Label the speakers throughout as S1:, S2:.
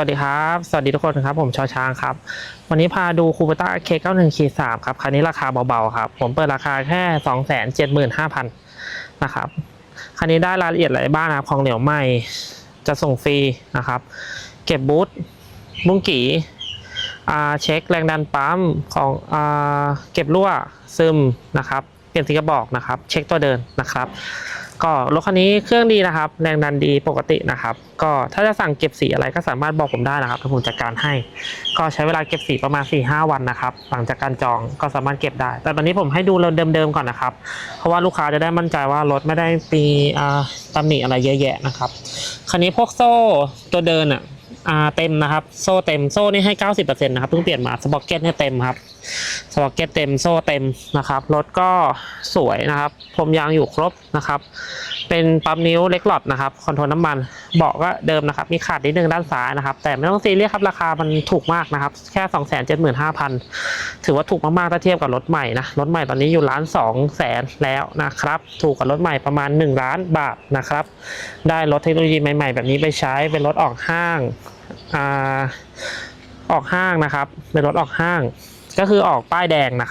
S1: วัสดีครับ สวัสดีทุกคนครับ ผมชอช้างครับ วันนี้พาดูคูเปต้าเคเก้าหนึ่งขีสามครับ คันนี้ราคาเบาๆครับ ผมเปิดราคาแค่สองแสนเจ็ดหมื่นห้าพันนะครับ คันนี้ได้รายละเอียดอะไรบ้างนะครับ ของเหลวใหม่ จะส่งฟรีนะครับ เก็บบูทบุ้งกี่เช็คแรงดันปั๊มของอเก็บรั่วซึมนะครับ เปลี่ยนสีกระบอกนะครับ เช็คตัวเดินนะครับ ก็รถคันนี้เครื่องดีนะครับ แรงดันดีปกตินะครับ ก็ถ้าจะสั่งเก็บสีอะไรก็สามารถบอกผมได้นะครับผมจัดการให้ ก็ใช้เวลาเก็บสีประมาณ 4-5 วันนะครับ หลังจากการจองก็สามารถเก็บได้ แต่ตอนนี้ผมให้ดูเราเดิมๆก่อนนะครับ เพราะว่าลูกค้าจะได้มั่นใจว่ารถไม่ได้มีตำหนิอะไรเยอะแยะนะครับ คันนี้พวกโซ่ตัวเดินอะ อ่าเต็มนะครับ โซ่เต็มโซ่นี่ให้90%นต์นะครับเพิ่งเปลี่ยนมาสป็อกเก็ตเนี่ยเต็มครับสป็อกเก็ตเต็มโซ่เต็มนะครับรถก็สวยนะครับพรมยางอยู่ครบนะครับ เป็นปั๊มนิ้วเล็กหลอดนะครับคอนโทรลน้ำมันเบาะก็เดิมนะครับ มีขาดนิดนึงด้านซ้ายนะครับ แต่ไม่ต้องซีเรียสครับราคามันถูกมากนะครับ แค่2 7 5 0 0 0ถือว่าถูกมากๆถ้าเทียบกับรถใหม่นะรถใหม่ตอนนี้อยู่ล้านสองแสนแล้วนะครับ ถูกกว่ารถใหม่ประมาณ 1 ล้านบาทนะครับ ได้รถเทคโนโลยีใหม่ ๆ แบบนี้ไปใช้เป็นรถออกห้าง อ่าออกห้างนะครับเป็นรถออกห้าง ก็คือออกป้ายแดงนะ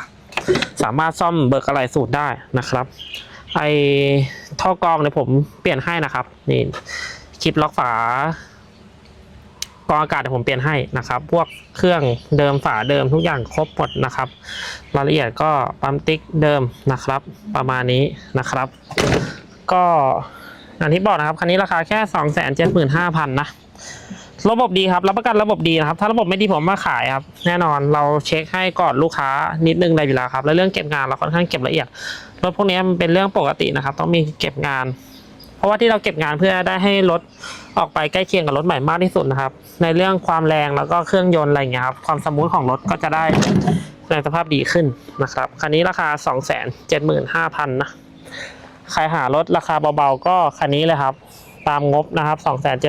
S1: สามารถซ่อมเบิกอะไรสูตรได้นะครับ ไอท่อกรองเนี่ยผมเปลี่ยนให้นะครับนี่คลิปล็อกฝากรองอากาศเดี๋ยวผมเปลี่ยนให้นะครับ พวกเครื่องเดิมฝาเดิมทุกอย่างครบหมดนะครับ รายละเอียดก็ปั๊มติ๊กเดิมนะครับ ประมาณนี้นะครับ ก็อย่างที่บอกนะครับ คันนี้ราคาแค่ 2 7 5 0 0 0นะ ระบบดีครับ รับประกันระบบดีนะครับ ถ้าระบบไม่ดีผมมาขายครับ แน่นอนเราเช็คให้ก่อนลูกค้านิดนึงเลยอยู่แล้วครับ แล้วเรื่องเก็บงานเราค่อนข้างเก็บละเอียด รถพวกนี้มันเป็นเรื่องปกตินะครับ ต้องมีเก็บงาน เพราะว่าที่เราเก็บงานเพื่อได้ให้รถออกไปใกล้เคียงกับรถใหม่มากที่สุดนะครับ ในเรื่องความแรงแล้วก็เครื่องยนต์อะไรอย่างเงี้ยครับ ความสมูทของรถก็จะได้แรงสภาพดีขึ้นนะครับ คันนี้ราคา 2 7 5 0 0 0นะ ใครหารถราคาเบาๆ ก็คันนี้เลยครับ ตามงบนะครับ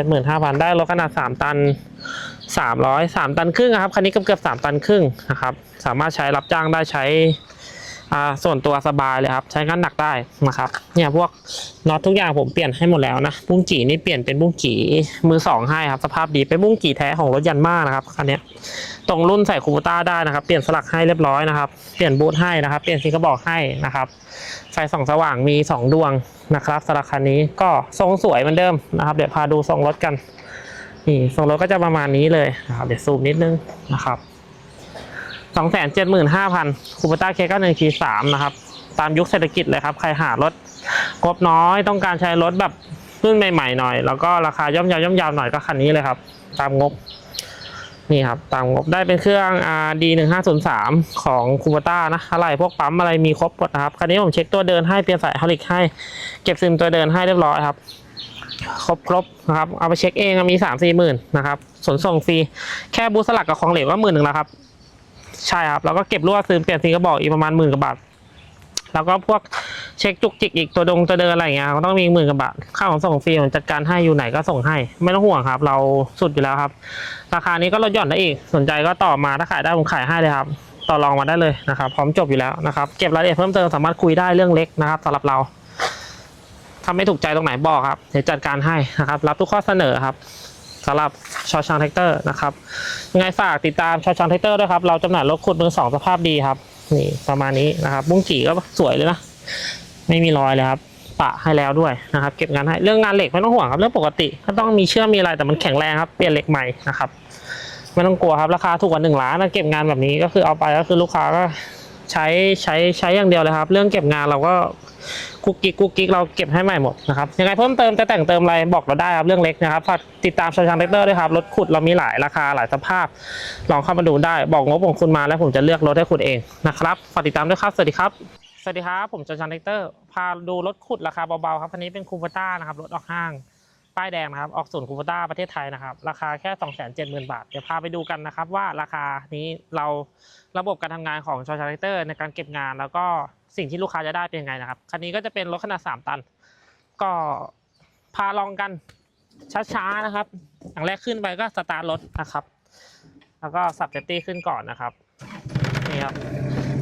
S1: 275,000ได้รถขนาด3ตัน300 3ตันครึ่งครับคันนี้เกือบเกือบ3ตันครึ่งนะครับ สามารถใช้รับจ้างได้ใช้ส่วนตัวสบายเลยครับ ใช้งานหนักได้นะครับเนี่ยพวกน็อตทุกอย่างผมเปลี่ยนให้หมดแล้วนะบุ้งกี่นี่เปลี่ยนเป็นบุ้งกี่มือสองให้ครับสภาพดีเป็นบุ้งกี่แท้ของรถยันมากนะครับคันนี้ ตรงรุ่นใส่คูโบต้าได้นะครับ เปลี่ยนสลักให้เรียบร้อยนะครับ เปลี่ยนบูทให้นะครับ เปลี่ยนสีกระบอกให้นะครับ ไฟส่องสว่างมี 2 ดวงนะครับสำหรับคันนี้ก็ทรงสวยเหมือนเดิมนะครับ เดี๋ยวพาดูทรงรถกัน นี่ทรงรถก็จะประมาณนี้เลยนะครับ เดี๋ยวซูมนิดนึงนะครับสองแสนเจ็ดหมื่นห้าพันคูปต้าเคก็หนึ่งขีสามนะครับ ตามยุคเศรษฐกิจเลยครับ ใครหารถงบน้อยต้องการใช้รถแบบรุ่นใหม่ๆหน่อย แล้วก็ราคาย่อมเยาวย่อมยาวหน่อยก็คันนี้เลยครับ ตามงบ นี่ครับตามงบได้เป็นเครื่อง RD 1 5 0 3ของคูปต้านะอะไรพวกปั๊มอะไรมีครบหมดนะครับคันนี้ผมเช็คตัวเดินให้เปลี่ยนสายฮอลิกให้ เก็บซิมตัวเดินให้เรียบร้อยครับครบครบนะครับเอาไปเช็คเองมีสามสี่หมื่นนะครับขนส่งฟรีแค่บูสลักกับของเหลวก็หมื่นหนึ่งแล้วครับ ใช่ครับ แล้วก็เก็บรั่วซึมเปลี่ยนซิงก็บอกอีกประมาณหมื่นกว่าบาท แล้วก็พวกเช็คจุกจิกอีกตัวดงตัวเดินอะไรเงี้ยก็ต้องมีหมื่นกว่าบาทค่าของส่งฟรีผมจัดการให้อยู่ไหนก็ส่งให้ ไม่ต้องห่วงครับ เราสุดอยู่แล้วครับ ราคานี้ก็ลดหย่อนได้อีก สนใจก็ต่อมาถ้าขายได้ผมขายให้เลยครับต่อรองมาได้เลยนะครับ พร้อมจบอยู่แล้วนะครับ เก็บรายละเอียดเพิ่มเติมสามารถคุยได้เรื่องเล็กนะครับสำหรับเราถ้าไม่ถูกใจตรงไหนบอกครับเดี๋ยวจัดการให้นะครับรับทุกข้อเสนอครับสำหรับชอชางแท็กเตอร์นะครับยังไงฝากติดตามชอชางแท็กเตอร์ด้วยครับเราจำหน่ายรถขุดมือสองสภาพดีครับ นี่ประมาณนี้นะครับ บุ้งกี่ก็สวยเลยนะ ไม่มีรอยเลยครับ ปะให้แล้วด้วยนะครับ เก็บงานให้ เรื่องงานเหล็กไม่ต้องห่วงครับเรื่องปกติ ก็ต้องมีเชื่อมมีอะไรแต่มันแข็งแรงครับ เปลี่ยนเหล็กใหม่นะครับ ไม่ต้องกลัวครับ ราคาถูกกว่าหนึ่งล้านนะเก็บงานแบบนี้ก็คือเอาไปก็คือลูกค้าก็ ใช้ใช้ใช้อย่างเดียวเลยครับ เรื่องเก็บงานเราก็กุ๊กกิ๊กกุ๊กกิ๊กเราเก็บให้ใหม่หมดนะครับยังไงเพิ่มเติมจะแต่งเติมอะไรบอกเราได้ครับเรื่องเล็กนะครับฝากติดตามชาชางเทคเตอร์ด้วยครับรถขุดเรามีหลายราคาหลายสภาพ ลองเข้ามาดูได้บอกงบของคุณมาแล้วผมจะเลือกรถให้คุณเองนะครับฝากติดตามด้วยครับสวัสดีครับสวัสดีครับผมจอห์นชันเทคเตอร์พาดูรถขุดราคาเบาๆครับคันนี้เป็นคูปต้านะครับรถออกห้าง ป้ายแดงนะครับ ออกศูนย์คูปต้าประเทศไทยนะครับ ราคาแค่ 2 7 0 0 0 0 บาท เดี๋ยวพาไปดูกันนะครับ ว่าราคานี้เราระบบการทำงานของชอชาร์เตอร์ในการเก็บงาน แล้วก็สิ่งที่ลูกค้าจะได้เป็นยังไงนะครับ คันนี้ก็จะเป็นรถขนาด 3 ตัน ก็พาลองกันช้าๆนะครับ อย่างแรกขึ้นไปก็สตาร์ทรถนะครับ แล้วก็สับเซฟตี้ขึ้นก่อนนะครับ นี่ครับ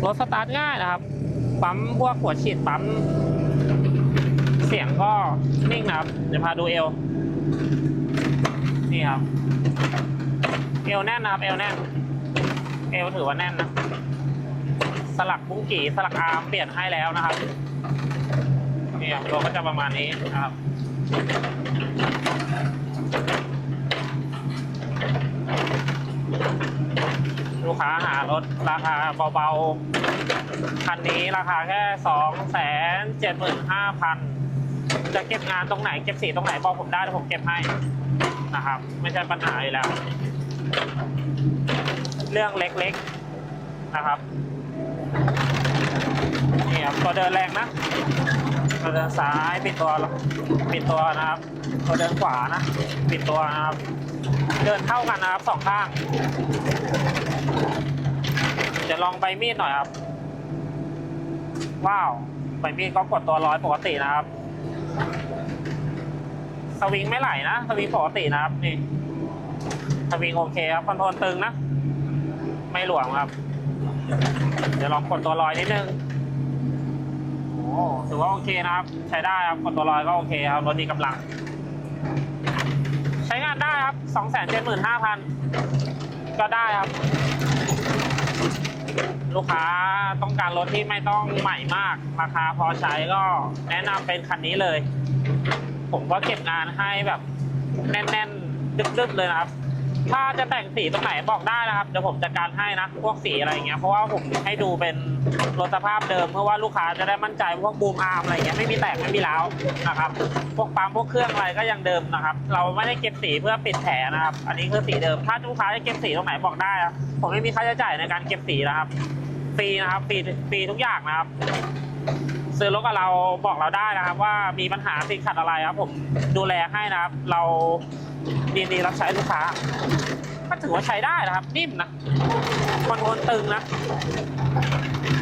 S1: รถสตาร์ทง่ายนะครับ ปั๊มพวกหัวฉีดปั๊ม สียงก็นิ่งนะครับเดี๋ยวพาดูเอวนี่ครับ เอวแน่นนะครับ เอวแน่น เอวถือว่าแน่นนะ สลักบุ้งกี่สลักอาร์มเปลี่ยนให้แล้วนะครับนี่ยตัวก็จะประมาณนี้นะครับลูกค้าหารถราคาเบาๆ คันนี้ราคาแค่สองแสนเจะเก็บงานตรงไหนเก็บสีตรงไหนบอกผมได้เดี๋ยวผมเก็บให้นะครับ ไม่ใช่ปัญหาอยู่แล้ว เรื่องเล็กๆนะครับนี่ครับตัวเดินแรงนะตัวเดินซ้ายปิดตัวปิดตัวนะครับตัวเดินขวานะปิดตัวนะครับ เดินเท่ากันนะครับสองข้างเดี๋ยวลองใบมีดหน่อยครับว้าวใบมีดก็กดตัวร้อยปกตินะครับ สวิงไม่ไหลนะสวิงปกตินะครับนี่สวิงโอเคครับคอนโทรลตึงนะ ไม่หลวมครับ เดี๋ยวลองกดตัวลอยนิดนึงโอ้ถือว่าโอเคนะครับ ใช้ได้ครับกดตัวลอยก็โอเคครับรถมีกำลัง ใช้งานได้ครับสองแสนเจ็ดหมื่นห้าพันก็ได้ครับ ลูกค้าต้องการรถที่ไม่ต้องใหม่มาก ราคาพอใช้ก็แนะนำเป็นคันนี้เลย ผมก็เก็บงานให้แบบแน่นๆ ดึกๆเลยนะครับ ถ้าจะแต่งสีตรงไหนบอกได้นะครับเดี๋ยวผมจัดการให้นะพวกสีอะไรเงี้ยเพราะว่าผมให้ดูเป็นรถสภาพเดิม เพื่อว่าลูกค้าจะได้มั่นใจพวกบูมอาร์มอะไรเงี้ยไม่มีแตกไม่มีร้าวนะครับ พวกปั๊มพวกเครื่องอะไรก็ยังเดิมนะครับ เราไม่ได้เก็บสีเพื่อปิดแผลนะครับ อันนี้คือสีเดิม ถ้าลูกค้าจะเก็บสีตรงไหนบอกได้ครับผมไม่มีค่าใช้จ่ายในการเก็บสีนะครับฟรีนะครับฟรีฟรีทุกอย่างนะครับซื้อรถกับเราบอกเราได้นะครับ ว่ามีปัญหาติดขัดอะไรครับ ผมดูแลให้นะครับ เรา ดีดีรับใช้ลูกค้า ก็ถือว่าใช้ได้นะครับ นิ่มนะคอนโทรลตึงนะ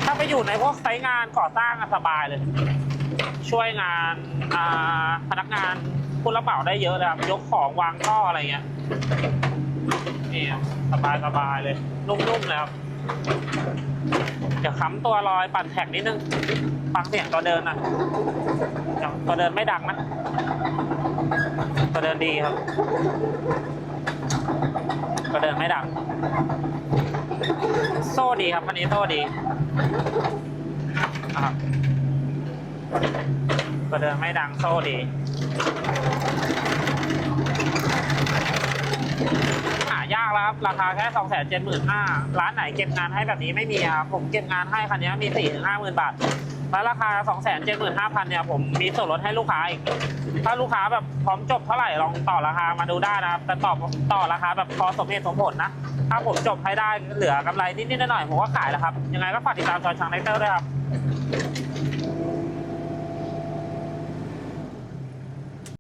S1: ถ้าไปอยู่ในพวกไซต์งานก่อสร้างสบายเลย ช่วยงานพนักงานผู้รับเหมาได้เยอะเลยครับ ยกของวางท่ออะไรเงี้ยนี่สบายสบายเลย นุ่มๆเลยครับเดี๋ยวค้ำตัวลอยปั่นแท็กนิดนึง ฟังเสียงตัวเดินนะตัวเดินไม่ดังนะ ตัวเดินดีครับตัวเดินไม่ดัง โซ่ดีครับวันนี้โซ่ดีนะครับตัวเดินไม่ดังโซ่ดีหายากแล้วครับ ราคาแค่สองแสนเจ็ดหมื่นห้าร้านไหนเก็บงานให้แบบนี้ไม่มีครับ ผมเก็บงานให้คันนี้มีสี่ถึงห้าหมื่นบาท แล้วราคาสองแสนเจ็ดหมื่นห้าพันเนี่ย ผมมีส่วนลดให้ลูกค้าอีก ถ้าลูกค้าแบบพร้อมจบเท่าไหร่ลองต่อราคามาดูได้นะครับ แต่ต่อต่อราคาแบบพอสมเหตุสมผลนะ ถ้าผมจบให้ได้เหลือกำไรนิดๆหน่อยๆผมก็ขายแล้วครับ ยังไงก็ฝากติดตามจอยชังไนเตอร์ด้วยครับ